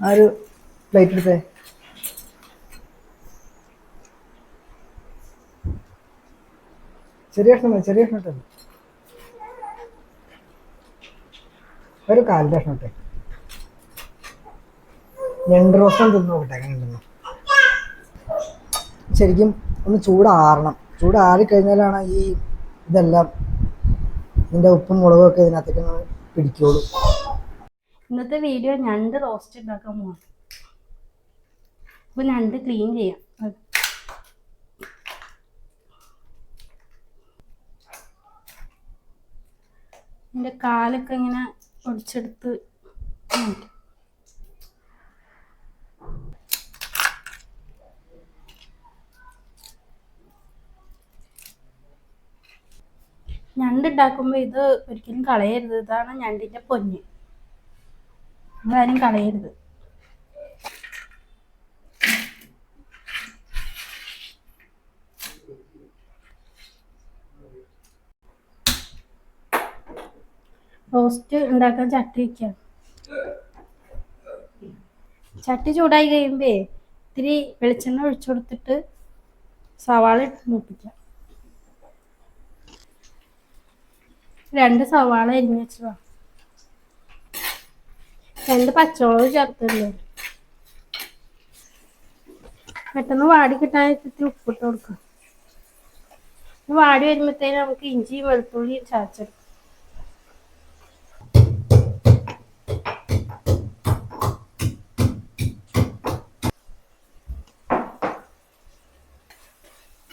ആ ഒരു പ്ലേറ്റ് എടുത്തേ. ചെറിയ ഭക്ഷണം ചെറിയ ഭക്ഷണം ഇട്ടത് ഒരു കാലിന്റെ ഭക്ഷണം ഇട്ടേ. ഞണ്ട് റോസ്റ്റം തിന്നു നോക്കട്ടെ അങ്ങനെ ഉണ്ടെന്ന്. ശരിക്കും ഒന്ന് ചൂടാറണം. ചൂടാറി കഴിഞ്ഞാലാണ് ഈ ഇതെല്ലാം ഇതിന്റെ ഉപ്പും മുളകും ഒക്കെ ഇതിനകത്തേക്ക് പിടിക്കുള്ളൂ. ഇന്നത്തെ വീഡിയോ ഞണ്ട് റോസ്റ്റ് ഉണ്ടാക്കാൻ പോവാം. അപ്പൊ ഞണ്ട് ക്ലീൻ ചെയ്യാം. എന്റെ കാലൊക്കെ ഇങ്ങനെ ഒടിച്ചെടുത്ത് മാറ്റാം. ഞണ്ട് ഉണ്ടാക്കുമ്പോൾ ഇത് ഒരിക്കലും കളയരുത്. ഇതാണ് ഞണ്ടിന്റെ പൊന്ന്. ആരും കളയരുത്. റോസ്റ്റ് ഉണ്ടാക്കാൻ ചട്ടി വെക്കാം. ചട്ടി ചൂടായി കഴിയുമ്പേ ഇത്തിരി വെളിച്ചെണ്ണ ഒഴിച്ചു കൊടുത്തിട്ട് സവാള ഇട്ട് മൂപ്പിക്കാം. രണ്ട് സവാള അരിഞ്ഞു വെച്ചതാ. രണ്ട് പച്ചമുളക് ചേർത്തല്ലോ പെട്ടെന്ന് വാടി കിട്ടാൻ ഇത്തിരി ഉപ്പിട്ട് കൊടുക്കാം. വാടി വരുമ്പോഴത്തേനും നമുക്ക് ഇഞ്ചി വെളുത്തുള്ളി ചാച്ചെടുക്കും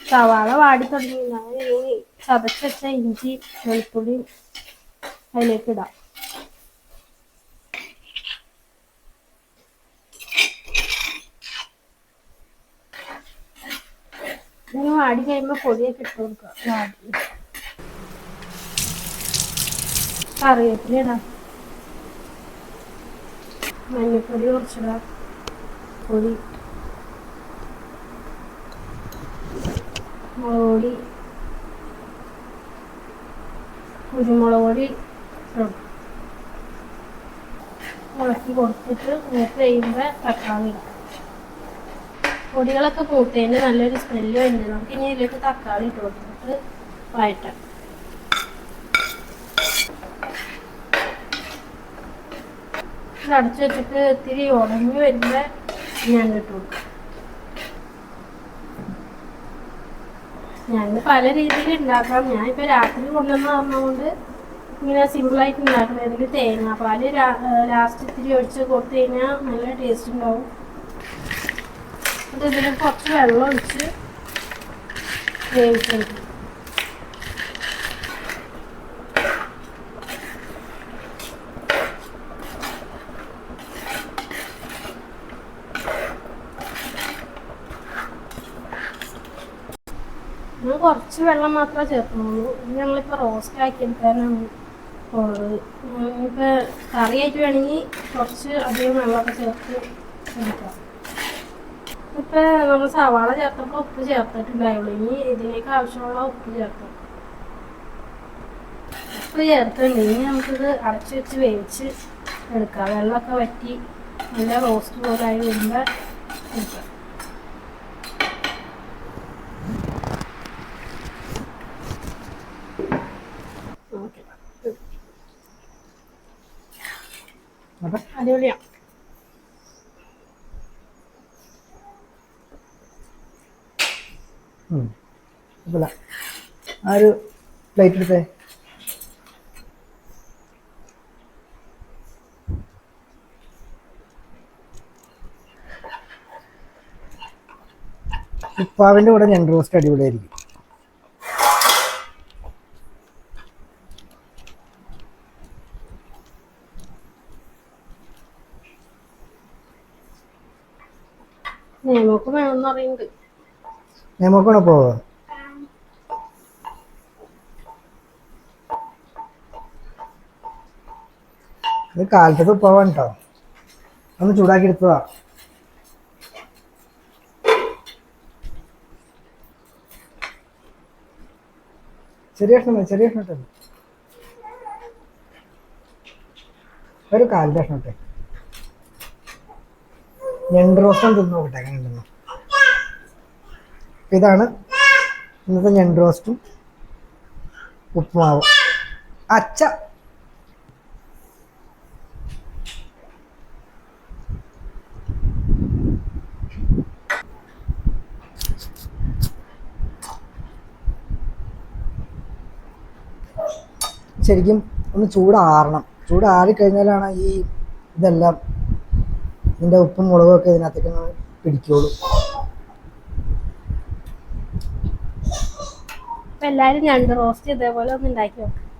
സവാള വാടി തുടങ്ങി. ചതച്ച് വെച്ച ഇഞ്ചി വെളുത്തുള്ളി അതിലേക്ക് ഇടാം. വാടി കഴിയുമ്പോൾ പൊടിയൊക്കെ ഇട്ട് കൊടുക്കുക. കറിവേപ്പില ഇടാം പൊടി. മുളക് പൊടി. കുരുമുളക് പൊടി ഇടും. ഇളക്കി കൊടുത്തിട്ട് മൂത്ത് തക്കാളി ഇടാം. പൊടികളൊക്കെ കൂട്ടിയതിന് നല്ലൊരു സ്മെല്ല് വരുന്നുണ്ട്. നമുക്ക് ഇനി ഇതിലേക്ക് തക്കാളി ഇട്ട് കൊടുത്തിട്ട് വഴറ്റാം. ഇത് അടച്ചു വെച്ചിട്ട് ഇത്തിരി ഉടഞ്ഞു വരുമ്പോൾ ഞാൻ ഇട്ട് കൊടുക്കും. ഞാൻ പല രീതിയിൽ ഉണ്ടാക്കാം. ഞാനിപ്പോൾ രാത്രി കൊണ്ടുവന്ന് പറഞ്ഞുകൊണ്ട് ഇങ്ങനെ സിമ്പിളായിട്ട് ഉണ്ടാക്കുന്നത് പാൽ ലാസ്റ്റ് ഇത്തിരി ഒഴിച്ച് കൊടുത്തു കഴിഞ്ഞാൽ നല്ല ടേസ്റ്റ് ഉണ്ടാവും. എന്നിട്ട് ഇതിൽ കുറച്ച് വെള്ളം ഒഴിച്ച് വേവിച്ചെടുക്കും ഞാൻ കുറച്ച് വെള്ളം മാത്രമേ ചേർക്കുന്നുള്ളൂ ഇനി ഞങ്ങളിപ്പോൾ റോസ്റ്റ് ആക്കി എടുക്കാനാണ് ഇപ്പൊ കറിയായിട്ട് വേണമെങ്കിൽ കുറച്ച് അധികം വെള്ളമൊക്കെ ചേർത്ത് എടുക്കാം ഇപ്പൊ നമ്മൾ സവാള ചേർത്തപ്പോൾ ഉപ്പ് ചേർത്തിട്ടുണ്ടായുള്ളൂ ഇനി ഇതിലേക്ക് ആവശ്യമുള്ള ഉപ്പ് ചേർക്കാം. ഉപ്പ് ചേർത്തുണ്ട് ഇനി നമുക്കിത് അടച്ച് വെച്ച് വേവിച്ച് എടുക്കാം. വെള്ളമൊക്കെ വറ്റി നല്ല റോസ്റ്റ് പോലായി വരുമ്പോൾ എടുക്കാം. അടിപൊളിയാണ് കുഴപ്പമില്ല ആ ഒരു പ്ലേറ്റ് എടുത്തേ? ഉപ്പാവിന്റെ കൂടെ ഞണ്ട് റോസ്റ്റ് അടിപൊളിയായിരിക്കും. നമുക്ക് വേണമെന്ന് പറയുന്നുണ്ട് നമുക്കാണോ പോവുക ഇത് കാലത്തത് ഉപ്പാവാണ് കേട്ടോ ഒന്ന് ചൂടാക്കി എടുത്തതാ. ചെറിയ കഷ്ണം ചെറിയ ഒരു കാലിന്റെ കഷ്ണം ഞണ്ട് റോസ്റ്റ് തിന്ന് നോക്കട്ടെ അങ്ങനെ ഉണ്ടെന്ന് ഇതാണ് ഇന്നത്തെ ഞണ്ട് റോസ്റ്റും ഉപ്പുമാവും അച്ച. ശരിക്കും ഒന്ന് ചൂടാറണം. ചൂടാറിക്കഴിഞ്ഞാലാണ് ഈ ഇതെല്ലാം ഇതിന്റെ ഉപ്പും മുളകും ഒക്കെ ഇതിനകത്തേക്ക് പിടിക്കുള്ളൂ. എല്ലാരും ഞണ്ട് റോസ്റ്റ് ഇതേപോലെ ഒന്ന് ഉണ്ടാക്കി നോക്കാം.